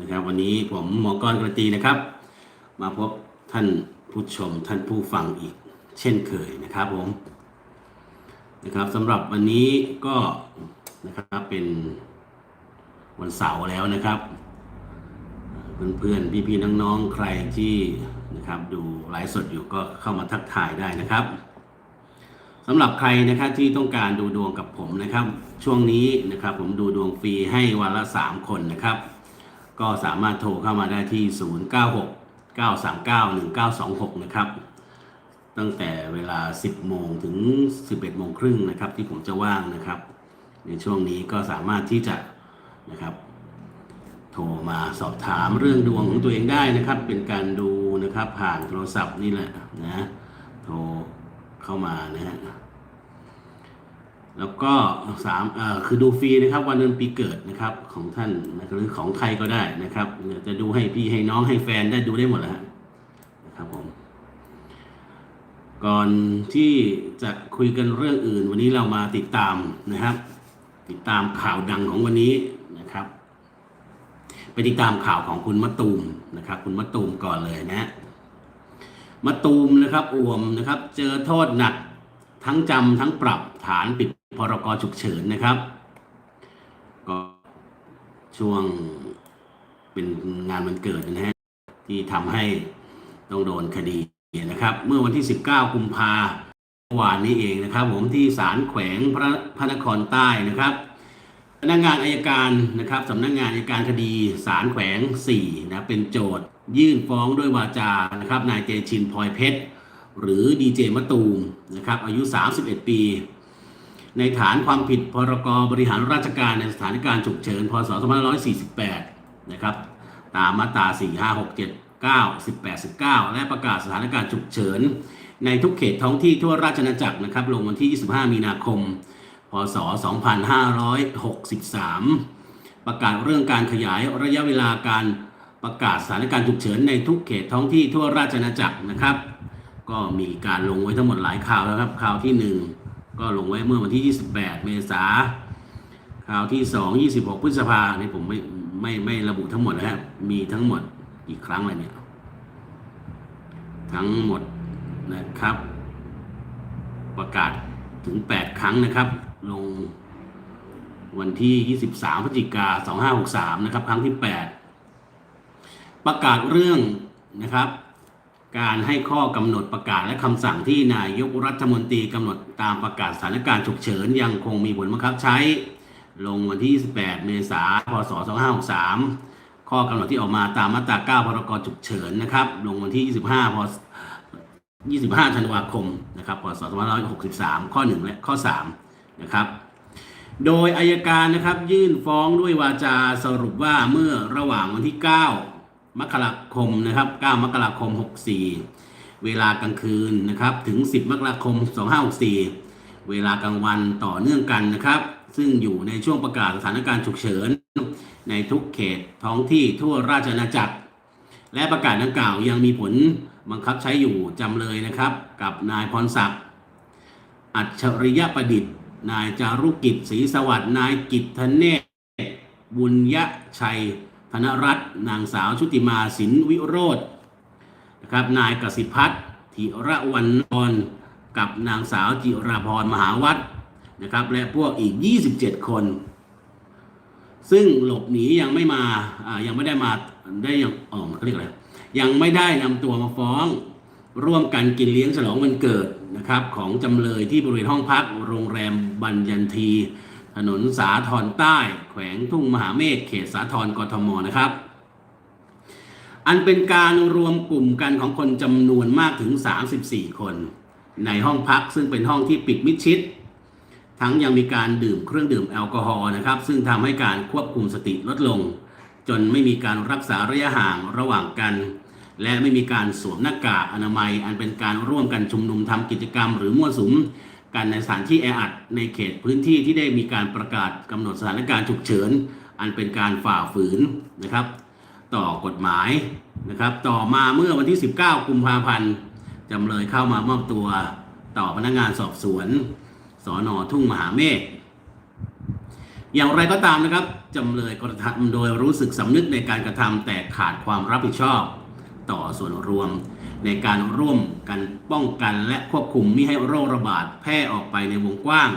นะครับวันนี้ผมหมอกรกระตีนะครับ มาพบท่านผู้ชมท่านผู้ฟังอีก เช่นเคยนะครับผมนะครับสำหรับวันนี้ก็นะครับเป็นวันเสาร์แล้วนะครับ เพื่อนๆพี่ๆน้องๆใครที่นะครับดูไลฟ์สดอยู่ก็เข้ามาทักทายได้นะครับสำหรับใครนะครับที่ต้องการดูดวงกับผมนะครับ ช่วงนี้นะครับผมดูดวงฟรีให้วันละ 3 คนนะครับ ก็สามารถโทรเข้ามาได้ที่ 096 939 1926 นะครับ ตั้งแต่เวลา 10 โมงถึง 11 โมงครึ่งนะครับ ที่ผมจะว่างนะครับ ในช่วงนี้ก็สามารถที่จะนะครับ โทรมาสอบถามเรื่องดวงของตัวเองได้นะครับ เป็นการดูนะครับผ่านโทรศัพท์นี่แหละนะ โทรเข้ามานะฮะ แล้วก็สามคือดูฟรีนะครับวันเดือนปีเกิดนะครับของท่านนะหรือของใครก็ได้นะครับจะดูให้พี่ให้น้องให้แฟนได้ดูได้หมดแล้วนะครับผมก่อนที่จะคุยกันเรื่องอื่น วันนี้เรามาติดตามนะครับ ติดตามข่าวดังของวันนี้นะครับ ไปติดตามข่าวของคุณมะตูมนะครับ คุณมะตูมก่อนเลยนะฮะมะตูมนะครับอ่วมนะครับ เจอโทษหนักทั้งจำทั้งปรับฐานปิด พรกฉุกเฉินนะครับ ก็ช่วงเป็นงานวันเกิดนะฮะที่ทำให้ต้องโดนคดีนะครับ เมื่อวันที่ 19 กุมภาเมื่อวานนี้เองนะครับ ผมที่ศาลแขวงพระพระนครใต้นะครับพนักงานอายการนะครับสำนักงานอายการคดีศาลแขวง4นะเป็นโจทยื่นฟ้องด้วยวาจานะครับนายเตชินพลอยเพชร หรือดีเจมะตูมนะครับอายุ 31 ปี ในฐานความผิดพรกบริหารราชการในสถานการณ์ฉุกเฉินพศ2548 นะครับ ตามมาตรา 4 5 6 7 9 18 19 และประกาศสถานการณ์ฉุกเฉิน ในทุกเขตท้องที่ทั่วราชอาณาจักรนะครับ ลงวันที่ 25 มีนาคม พศ 2563 ประกาศเรื่องการขยายระยะเวลาการประกาศสถานการณ์ฉุกเฉินในทุกเขตท้องที่ทั่วราชอาณาจักรนะครับ ก็มีการลงไว้ทั้งหมดหลายข่าวแล้วครับข่าวที่ 1 ก็ลงไว้เมื่อวันที่ 28 เมษาข่าวที่ 2 26 พฤษภาเนี่ยผมไม่ไม่ไม่ระบุทั้งหมดนะครับ มีทั้งหมดกี่ครั้งเลยเนี่ย ทั้งหมดนะครับ ประกาศถึง 8 ครั้งนะครับ ลงวันที่ 23 พฤศจิกา 2563 นะครับ ครั้งที่ 8 ประกาศเรื่องนะครับ การให้ข้อกำหนดประกาศและคำสั่งที่นายกรัฐมนตรีกำหนดตามประกาศสถานการณ์ฉุกเฉินยังคงมีผลบังคับใช้ ลงวันที่ 28 เมษายน พศ 2563 ข้อกำหนดที่ออกมาตามมาตรา 9 พรกฉุกเฉินนะครับ ลงวันที่ 25 พศ 25 ธันวาคมนะครับ พศ 2563 ข้อ 1 และข้อ 3 นะครับโดยอายการนะครับยื่นฟ้องด้วยวาจาสรุปว่าเมื่อระหว่างวันที่ 9 มกราคมนะครับ 9 มกราคม 64 เวลากลางคืนนะครับ ถึง 10 มกราคม 2564 เวลากลางวันต่อเนื่องกันนะครับ ซึ่งอยู่ในช่วงประกาศสถานการณ์ฉุกเฉิน ในทุกเขตท้องที่ทั่วราชอาณาจักร และประกาศดังกล่าวยังมีผลบังคับใช้อยู่จำเลยนะครับ กับนายพรศักดิ์อัจฉริยประดิษฐ์ นายจารุกิจศรีสวัสดิ์นายกิตธเนศบุญยชัย ธนรัตน์นางสาวชุติมาสินวิโรธนะครับนายกสิพัฒน์ธิระวันนรกับนางสาวจิราพรมหาวัฒน์นะครับและพวกอีก 27 คน ซึ่งหลบหนียังไม่มาอ่ายังไม่ได้มาได้ยังอ๋อเขาเรียกอะไรยังไม่ได้นำตัวมาฟ้อง ร่วมกันกินเลี้ยงฉลองวันเกิดนะครับของจำเลยที่บริเวณห้องพักโรงแรมบัญญันที ถนนสาทรใต้ แขวงทุ่งมหาเมฆเขตสาทรกทมนะครับ อันเป็นการรวมกลุ่มกันของคนจำนวนมากถึง 34 คน ในห้องพักซึ่งเป็นห้องที่ปิดมิดชิด ทั้งยังมีการดื่มเครื่องดื่มแอลกอฮอล์นะครับ ซึ่งทำให้การควบคุมสติลดลง จนไม่มีการรักษาระยะห่างระหว่างกันและไม่มีการสวมหน้ากากอนามัย อันเป็นการร่วมกันชุมนุมทำกิจกรรมหรือมั่วสุม กันในสถานที่แออัดในเขตพื้นที่ที่ได้มีการประกาศกำหนดสถานการณ์ฉุกเฉิน อันเป็นการฝ่าฝืนนะครับ ต่อกฎหมายนะครับ ต่อมาเมื่อวันที่ 19 กุมภาพันธ์จำเลยเข้ามามอบตัวต่อพนักงานสอบสวนสอนอทุ่งมหาเมฆอย่างไรก็ตามนะครับจำเลยกระทำโดยรู้สึกสำนึกในการกระทำแต่ขาดความรับผิดชอบ ต่อส่วนรวม ในการร่วมกันป้องกันและควบคุมมิให้โรคระบาดแพร่ออกไปในวงกว้าง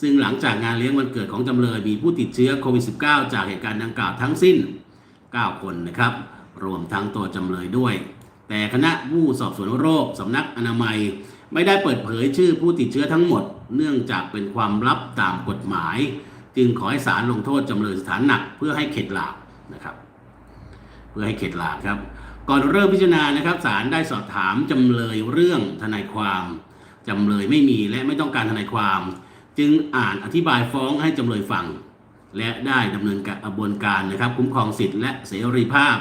ซึ่งหลังจากงานเลี้ยงวันเกิดของจำเลยมีผู้ติดเชื้อโควิด -19 จากเหตุการณ์ดังกล่าวทั้งสิ้น 9 คนนะครับ รวมทั้งตัวจำเลยด้วย แต่คณะผู้สอบสวนโรคสำนักอนามัย ไม่ได้เปิดเผยชื่อผู้ติดเชื้อทั้งหมด เนื่องจากเป็นความลับตามกฎหมาย จึงขอให้ศาลลงโทษจำเลยสถานหนักเพื่อให้เข็ดหลาบนะครับ เพื่อให้เข็ดหลาบครับ ก่อนเริ่มพิจารณานะครับศาลได้สอบถามจำเลยเรื่องทนายความจำเลยไม่มีและไม่ต้องการทนายความ จึงอ่านอธิบายฟ้องให้จำเลยฟัง และได้ดำเนินกระบวนการนะครับ คุ้มครองสิทธิและเสรีภาพ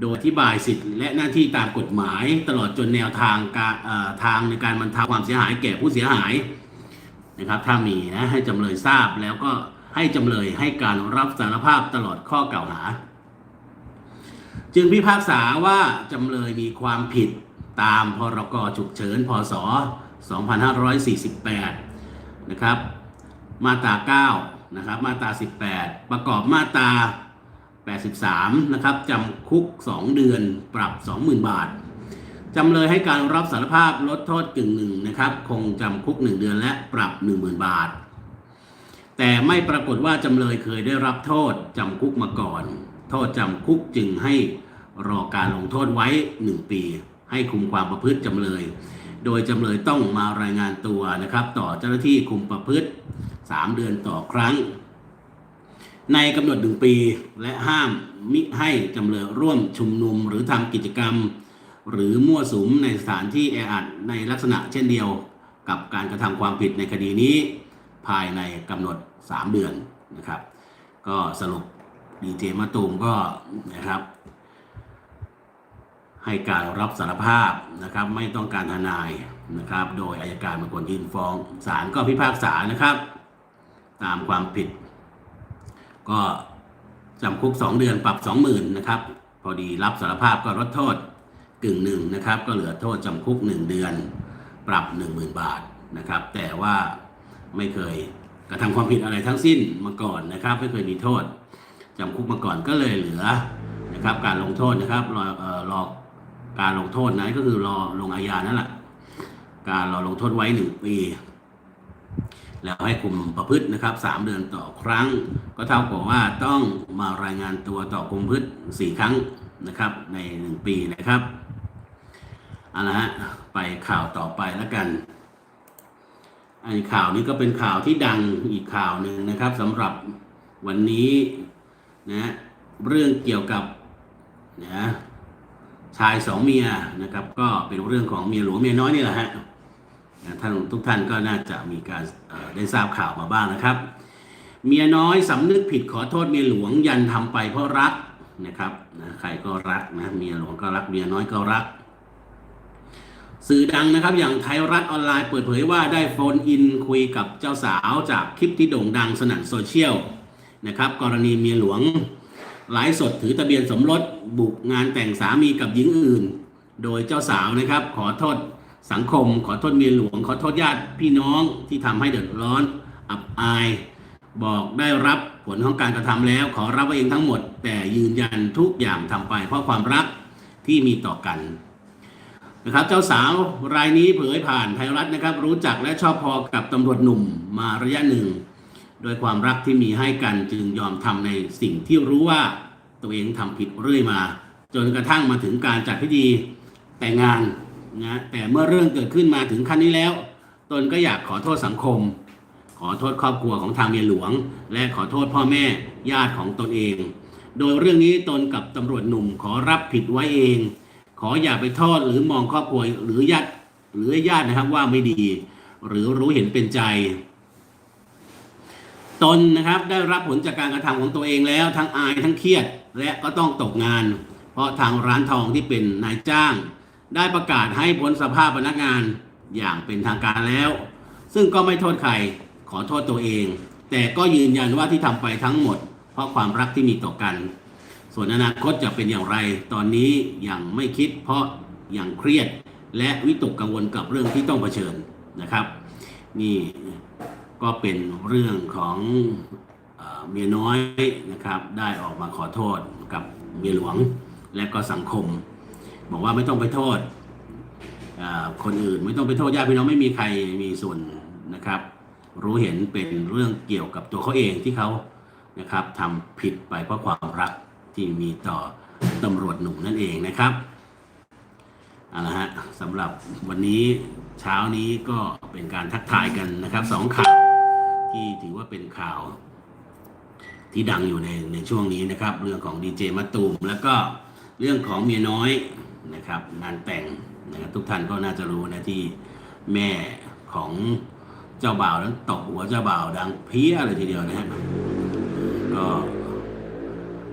โดยอธิบายสิทธิและหน้าที่ตามกฎหมาย ตลอดจนแนวทางการทางในการบรรเทาความเสียหายแก่ผู้เสียหายนะครับ ถ้ามีนะให้จำเลยทราบแล้วก็ให้จำเลยให้การรับสารภาพตลอดข้อกล่าวหา จึงพิพากษาว่าจำเลยมีความผิดตามพรกฉุกเฉินพศ 2548 นะครับ มาตรา 9 นะครับ มาตรา 18 ประกอบมาตรา 83 นะครับจำคุก 2 เดือนปรับ 20,000 บาท จำเลยให้การรับสารภาพลดโทษกึ่งหนึ่งนะครับ คงจำคุก 1 เดือนและปรับ 10,000 บาท แต่ไม่ปรากฏว่าจำเลยเคยได้รับโทษจำคุกมาก่อน โทษจำคุกจึงให้รอการลงโทษไว้ 1 ปี ให้คุมความประพฤติจำเลย โดยจำเลยต้องมารายงานตัวนะครับ ต่อเจ้าหน้าที่คุมประพฤติ 3 เดือนต่อครั้ง ในกำหนดหนึ่งปีและห้ามมิให้จำเลยร่วมชุมนุมหรือทำกิจกรรม หรือมั่วสุมในสถานที่แออัดในลักษณะเช่นเดียวกับการกระทำความผิดในคดีนี้ ภายในกำหนด 3 เดือนนะครับ ก็สรุป ดีเจมะตูมก็นะครับ ให้การรับสารภาพนะครับ ไม่ต้องการทนายนะครับ โดยอายการเป็นคนยื่นฟ้องศาลก็พิพากษานะครับ ตามความผิด ก็จำคุก 2 เดือนปรับ20,000นะครับ พอดีรับสารภาพก็ลดโทษกึ่งหนึ่งนะครับ ก็เหลือโทษจำคุก 1 เดือนปรับ 10,000 บาทนะครับ แต่ว่าไม่เคยกระทำความผิดอะไรทั้งสิ้นมาก่อนนะครับ ไม่เคยมีโทษ จำคุกมาก่อนก็เลยเหลือนะครับการลงโทษนะครับรอเอ่อรอการลงโทษนั้นก็คือรอลงอาญานั่นแหละการรอลงโทษไว้หนึ่งปีแล้วให้คุมประพฤตินะครับสามเดือนต่อครั้ง ก็เท่ากับว่าต้องมารายงานตัวต่อคุมพฤติสี่ครั้งนะครับ ในหนึ่งปีนะครับเอาละฮะไปข่าวต่อไปแล้วกันอันข่าวนี้ก็เป็นข่าวที่ดังอีกข่าวหนึ่งนะครับสำหรับวันนี้ นะเรื่องเกี่ยวกับนะชายสองเมียนะครับ ก็เป็นเรื่องของเมียหลวงเมียน้อยนี่แหละฮะนะท่านทุกท่านก็น่าจะมีการได้ทราบข่าวมาบ้างนะครับ เมียน้อยสำนึกผิดขอโทษเมียหลวงยันทำไปเพราะรักนะครับนะใครก็รักนะเมียหลวงก็รักเมียน้อยก็รัก สื่อดังนะครับ อย่างไทยรัฐออนไลน์เปิดเผยว่าได้โฟนอินคุยกับเจ้าสาวจากคลิปที่โด่งดังสนั่นโซเชียล นะครับ กรณีเมียหลวงไลฟ์สดถือทะเบียนสมรสบุกงานแต่งสามีกับหญิงอื่น โดยเจ้าสาวนะครับ ขอโทษสังคม ขอโทษเมียหลวง ขอโทษญาติพี่น้องที่ทำให้เดือดร้อนอับอาย บอกได้รับผลของการกระทำแล้ว ขอรับไว้เองทั้งหมด แต่ยืนยันทุกอย่างทำไป เพราะความรักที่มีต่อกันนะครับเจ้าสาวรายนี้เผยผ่านไทยรัฐนะครับ รู้จักและชอบพอกับตำรวจหนุ่มมาระยะหนึ่ง โดยความรักที่มีให้กันจึงยอมทำในสิ่งที่รู้ว่าตัวเองทำผิดเรื่อยมา จนกระทั่งมาถึงการจัดพิธีแต่งงานนะแต่เมื่อเรื่องเกิดขึ้นมาถึงขั้นนี้แล้ว ตนก็อยากขอโทษสังคม ขอโทษครอบครัวของทางเมียหลวง และขอโทษพ่อแม่ญาติของตนเอง โดยเรื่องนี้ตนกับตำรวจหนุ่มขอรับผิดไว้เอง ขออย่าไปโทษหรือมองครอบครัวหรือญาติหรือญาตินะครับว่าไม่ดี หรือรู้เห็นเป็นใจ ตนนะครับได้รับผลจากการกระทำของตัวเองแล้วทั้งอายทั้งเครียดและก็ต้องตกงาน เพราะทางร้านทองที่เป็นนายจ้าง ได้ประกาศให้พ้นสภาพพนักงานอย่างเป็นทางการแล้ว ซึ่งก็ไม่โทษใครขอโทษตัวเอง แต่ก็ยืนยันว่าที่ทำไปทั้งหมด เพราะความรักที่มีต่อกัน ส่วนอนาคตจะเป็นอย่างไร ตอนนี้ยังไม่คิด เพราะยังเครียด และวิตกกังวลกับเรื่องที่ต้องเผชิญนะครับ นี่ ก็เป็นเรื่องของเมียน้อยนะครับ ได้ออกมาขอโทษกับเมียหลวงและก็สังคม บอกว่าไม่ต้องไปโทษคนอื่นไม่ต้องไปโทษญาติพี่น้องไม่มีใครมีส่วนนะครับ รู้เห็นเป็นเรื่องเกี่ยวกับตัวเขาเองที่เขานะครับทำผิดไปเพราะความรักที่มีต่อตำรวจหนุ่มนั่นเองนะครับเอาละฮะสำหรับวันนี้เช้านี้ก็เป็นการทักทายกันนะครับสองข่าว ที่ถือว่าเป็นข่าว ที่ดังอยู่ในในช่วงนี้นะครับ เรื่องของดีเจมะตูมแล้วก็เรื่องของเมียน้อยนะครับงานแต่งนะครับทุกท่านก็น่าจะรู้นะที่แม่ของเจ้าบ่าวนั้นตบหัวเจ้าบ่าวดังเพี้ยเลยทีเดียวนะฮะก็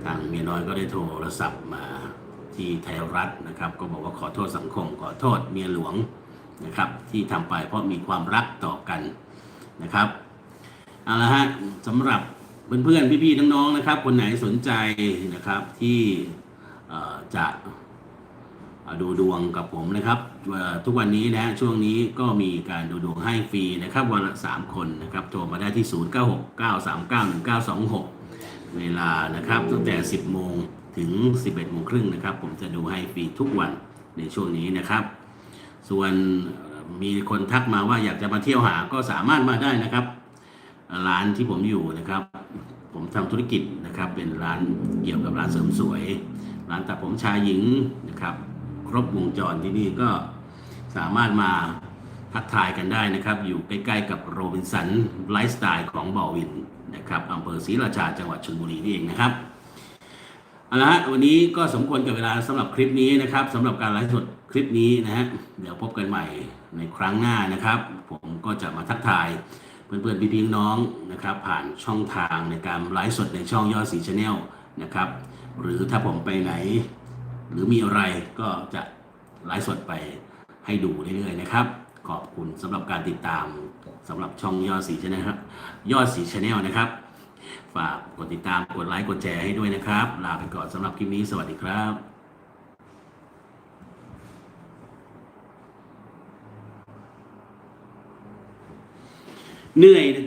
ทางเมียน้อยก็ได้โทรศัพท์มาที่ไทยรัฐนะครับ ก็บอกว่าขอโทษสังคม ขอโทษเมียหลวงนะครับ ที่ทำไปเพราะมีความรักต่อกันนะครับ เอาละฮะสำหรับเพื่อนๆพี่ๆน้องๆนะครับ คนไหนสนใจนะครับที่จะดูดวงกับผมนะครับ ทุกวันนี้นะช่วงนี้ก็มีการดูดวงให้ฟรีนะครับวันละ3คนนะครับโทรมาได้ที่ 0969391926 เวลานะครับตั้งแต่ 10 โมงถึง 11 โมงครึ่งนะครับ ผมจะดูให้ฟรีทุกวันในช่วงนี้นะครับ ส่วนมีคนทักมาว่าอยากจะมาเที่ยวหาก็สามารถมาได้นะครับ ร้านที่ผมอยู่นะครับ ผมทำธุรกิจนะครับ เป็นร้านเกี่ยวกับร้านเสริมสวย ร้านตัดผมชายหญิงนะครับ ครบวงจรที่นี่ก็สามารถมาทักทายกันได้นะครับ อยู่ใกล้ๆกับโรบินสันไลฟ์สไตล์ของบอวินนะครับอำเภอศรีราชาจังหวัดชลบุรีนี่เองนะครับเอาละฮะวันนี้ก็สมควรกับเวลาสำหรับคลิปนี้นะครับสำหรับการไลฟ์สดคลิปนี้นะฮะเดี๋ยวพบกันใหม่ในครั้งหน้านะครับ ผมก็จะมาทักทาย เพื่อนๆพี่ๆน้องนะครับ ผ่านช่องทางในการไลฟ์สดในช่องยอดสีชาแนลนะครับ หรือถ้าผมไปไหน หรือมีอะไรก็จะไลฟ์สดไปให้ดูเรื่อยๆนะครับ ขอบคุณสำหรับการติดตามสำหรับช่องยอดสีชาแนลครับยอดสีชาแนลนะครับ ฝากกดติดตามกดไลค์กดแชร์ให้ด้วยนะครับ ลาไปก่อนสำหรับคลิปนี้สวัสดีครับ เหนื่อยนะ